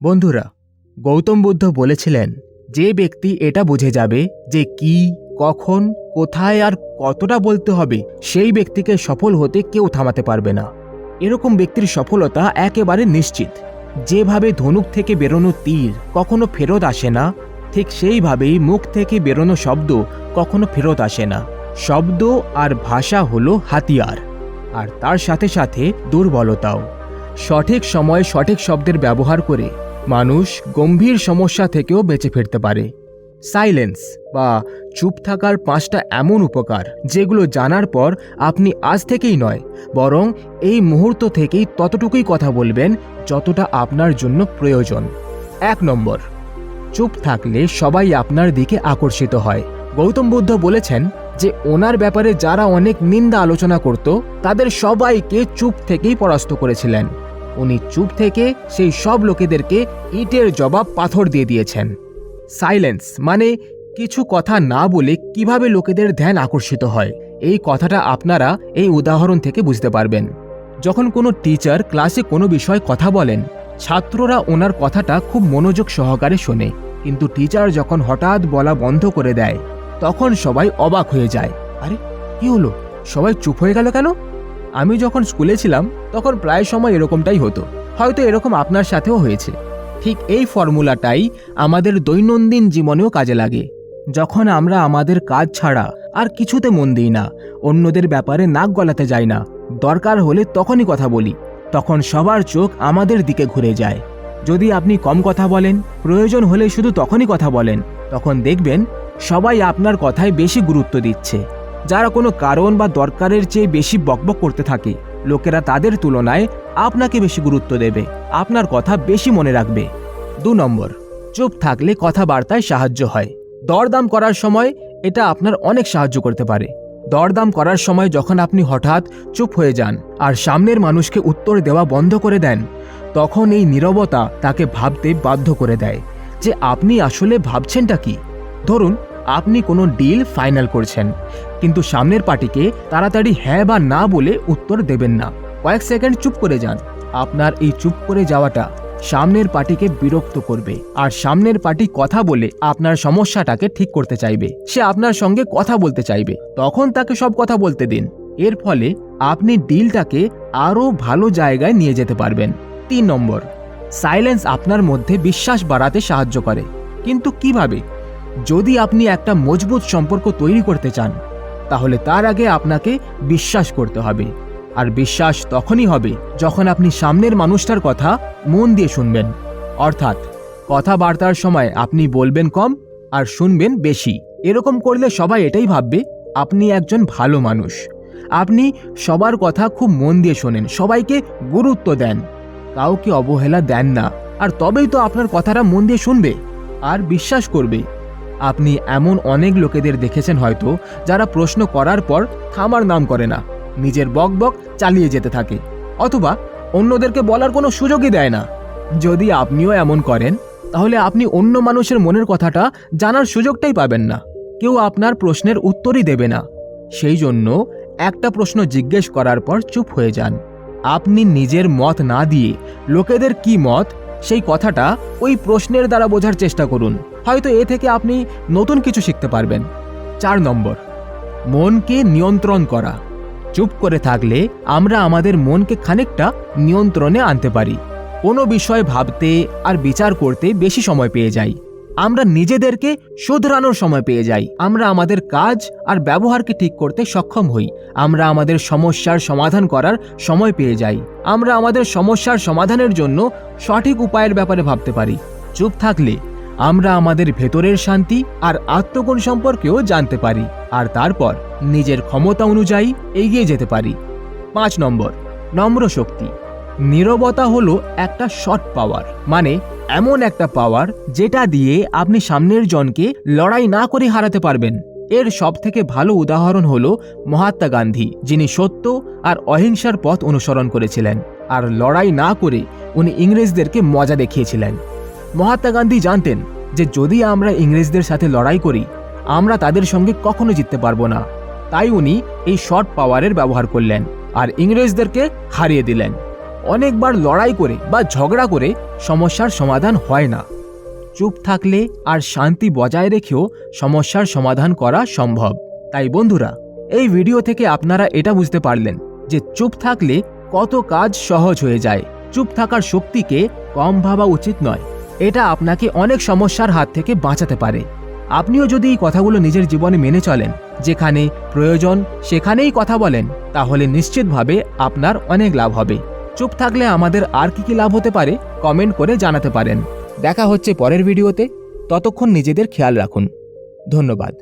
বন্ধুরা, গৌতম বুদ্ধ বলেছিলেন, যে ব্যক্তি এটা বুঝে যাবে যে কি, কখন, কোথায় আর কতটা বলতে হবে, সেই ব্যক্তিকে সফল হতে কেউ থামাতে পারবে না। এরকম ব্যক্তির সফলতা একেবারে নিশ্চিত। যেভাবে ধনুক থেকে বেরোনো তীর কখনো ফেরত আসে না, ঠিক সেইভাবেই মুখ থেকে বেরোনো শব্দ কখনো ফেরত আসে না। শব্দ আর ভাষা হলো হাতিয়ার, আর তার সাথে সাথে দুর্বলতাও। সঠিক সময়ে সঠিক শব্দের ব্যবহার করে মানুষ গম্ভীর সমস্যা থেকেও বেঁচে ফিরতে পারে। সাইলেন্স বা চুপ থাকার পাঁচটা এমন উপকার, যেগুলো জানার পর আপনি আজ থেকেই নয়, বরং এই মুহূর্ত থেকেই ততটুকুই কথা বলবেন যতটা আপনার জন্য প্রয়োজন। এক নম্বর, চুপ থাকলে সবাই আপনার দিকে আকর্ষিত হয়। গৌতম বুদ্ধ বলেছেন যে, ওনার ব্যাপারে যারা অনেক নিন্দা আলোচনা করত, তাদের সবাইকে চুপ থেকেই পরাস্ত করেছিলেন। উনি চুপ থেকে সেই সব লোকেদেরকে ইটের জবাব পাথর দিয়ে দিয়েছেন। সাইলেন্স মানে কিছু কথা না বলে কীভাবে লোকেদের ধ্যান আকর্ষিত হয়? এই কথাটা আপনারা এই উদাহরণ থেকে বুঝতে পারবেন। যখন কোনো টিচার ক্লাসে কোনো বিষয়ে কথা বলেন, ছাত্ররা ওনার কথাটা খুব মনোযোগ সহকারে শোনে। কিন্তু টিচার যখন হঠাৎ বলা বন্ধ করে দেয়, তখন সবাই অবাক হয়ে যায়। আরে, কি হলো? সবাই চুপ হয়ে গেল কেন? আমি যখন স্কুলে ছিলাম, তখন প্রায় সময় এরকমটাই হতো। হয়তো এরকম আপনার সাথেও হয়েছে। ঠিক এই ফর্মুলাটাই আমাদের দৈনন্দিন জীবনেও কাজে লাগে। যখন আমরা আমাদের কাজ ছাড়া আর কিছুতে মন দিই না, অন্যদের ব্যাপারে নাক গলাতে যাই না, দরকার হলে তখনই কথা বলি। তখন সবার চোখ আমাদের দিকে ঘুরে যায়। যদি আপনি কম কথা বলেন, প্রয়োজন হলে শুধু তখনই কথা বলেন। তখন দেখবেন সবাই আপনার কথায় বেশি গুরুত্ব দিচ্ছে। যারা কোনো কারণ বা দরকারের চেয়ে বেশি বকবক করতে থাকে, লোকেরা তাদের তুলনায় আপনাকে বেশি গুরুত্ব দেবে, আপনার কথা বেশি মনে রাখবে। দু নম্বর, চুপ থাকলে কথাবার্তায় সাহায্য হয়। দরদাম করার সময় এটা আপনার অনেক সাহায্য করতে পারে। দরদাম করার সময় যখন আপনি হঠাৎ চুপ হয়ে যান আর সামনের মানুষকে উত্তর দেওয়া বন্ধ করে দেন, তখন এই নীরবতা তাকে ভাবতে বাধ্য করে দেয় যে আপনি আসলে ভাবছেনটা কি? ধরুন আপনি কোনো ডিল ফাইনাল করছেন, কিন্তু সামনের পার্টিকে তাড়াতাড়ি হ্যাঁ বা না বলে উত্তর দেবেন না। কয়েক সেকেন্ড চুপ করে যান। আপনার এই চুপ করে যাওয়াটা সামনের পার্টিকে বিরক্ত করবে, আর সামনের পার্টি কথা বলে আপনার সমস্যাটাকে ঠিক করতে চাইবে। সে আপনার সঙ্গে কথা বলতে চাইবে, তখন তাকে সব কথা বলতে দিন। এর ফলে আপনি ডিলটাকে আরও ভালো জায়গায় নিয়ে যেতে পারবেন। তিন নম্বর সাইলেন্স আপনার মধ্যে বিশ্বাস বাড়াতে সাহায্য করে। কিন্তু কীভাবে? যদি আপনি একটা মজবুত সম্পর্ক তৈরি করতে চান, তাহলে তার আগে আপনাকে বিশ্বাস করতে হবে। আর বিশ্বাস তখনই হবে যখন আপনি সামনের মানুষটার কথা মন দিয়ে শুনবেন। অর্থাৎ কথাবার্তার সময় আপনি বলবেন কম আর শুনবেন বেশি। এরকম করলে সবাই এটাই ভাববে, আপনি একজন ভালো মানুষ। আপনি সবার কথা খুব মন দিয়ে শোনেন, সবাইকে গুরুত্ব দেন। কাউকে অবহেলা দেন না। আর তবেই তো আপনার কথাটা মন দিয়ে শুনবে আর বিশ্বাস করবে। আপনি এমন অনেক লোকেদের দেখেছেন হয়তো, যারা প্রশ্ন করার পর থামার নাম করে না, নিজের বক বক চালিয়ে যেতে থাকে, অথবা অন্যদেরকে বলার কোনো সুযোগই দেয় না। যদি আপনিও এমন করেন, তাহলে আপনি অন্য মানুষের মনের কথাটা জানার সুযোগটাই পাবেন না। কেউ আপনার প্রশ্নের উত্তরই দেবে না। সেই জন্য একটা প্রশ্ন জিজ্ঞেস করার পর চুপ হয়ে যান। আপনি নিজের মত না দিয়ে লোকেদের কি মত, সেই কথাটা ওই প্রশ্নের দ্বারা বোঝার চেষ্টা করুন। হয়তো এ থেকে আপনি নতুন কিছু শিখতে পারবেন। চার নম্বর, মনকে নিয়ন্ত্রণ করা। চুপ করে থাকলে আমরা আমাদের মনকে খানিকটা নিয়ন্ত্রণে আনতে পারি। কোনো বিষয় ভাবতে আর বিচার করতে বেশি সময় পেয়ে যাই। আমরা নিজেদেরকে শোধরানোর সময় পেয়ে যাই। আমরা আমাদের কাজ আর ব্যবহারকে ঠিক করতে সক্ষম হই। আমরা আমাদের সমস্যার সমাধান করার সময় পেয়ে যাই। আমরা আমাদের সমস্যার সমাধানের জন্য সঠিক উপায়ের ব্যাপারে ভাবতে পারি। চুপ থাকলে আমরা আমাদের ভেতরের শান্তি আর আত্মগুণ সম্পর্কেও জানতে পারি আর তারপর নিজের ক্ষমতা অনুযায়ী এগিয়ে যেতে পারি। পাঁচ নম্বর, নম্র শক্তি। নীরবতা হলো একটা শর্ট পাওয়ার মানে এমন একটা পাওয়ার যেটা দিয়ে আপনি সামনের জনকে লড়াই না করে হারাতে পারবেন। এর সব থেকে ভালো উদাহরণ হল মহাত্মা গান্ধী, যিনি সত্য আর অহিংসার পথ অনুসরণ করেছিলেন। আর লড়াই না করে উনি ইংরেজদেরকে মজা দেখিয়েছিলেন। মহাত্মা গান্ধী জানতেন যে যদি আমরা ইংরেজদের সাথে লড়াই করি, আমরা তাদের সঙ্গে কখনো জিততে পারব না। তাই উনি এই শর্ট পাওয়ারের ব্যবহার করলেন আর ইংরেজদেরকে হারিয়ে দিলেন। অনেকবার লড়াই করে বা ঝগড়া করে সমস্যার সমাধান হয় না। চুপ থাকলে আর শান্তি বজায় রেখেও সমস্যার সমাধান করা সম্ভব। তাই বন্ধুরা, এই ভিডিও থেকে আপনারা এটা বুঝতে পারলেন যে চুপ থাকলে কত কাজ সহজ হয়ে যায়। চুপ থাকার শক্তিকে কম ভাবা উচিত নয়। এটা আপনাকে অনেক সমস্যার হাত থেকে বাঁচাতে পারে। আপনিও যদি এই কথাগুলো নিজের জীবনে মেনে চলেন, যেখানে প্রয়োজন সেখানেই কথা বলেন, তাহলে নিশ্চিতভাবে আপনার অনেক লাভ হবে। চুপ থাকলে আমাদের আর কি কি লাভ হতে পারে, কমেন্ট করে জানাতে পারেন। দেখা হচ্ছে পরের ভিডিওতে। ততক্ষণ নিজেদের খেয়াল রাখুন। ধন্যবাদ।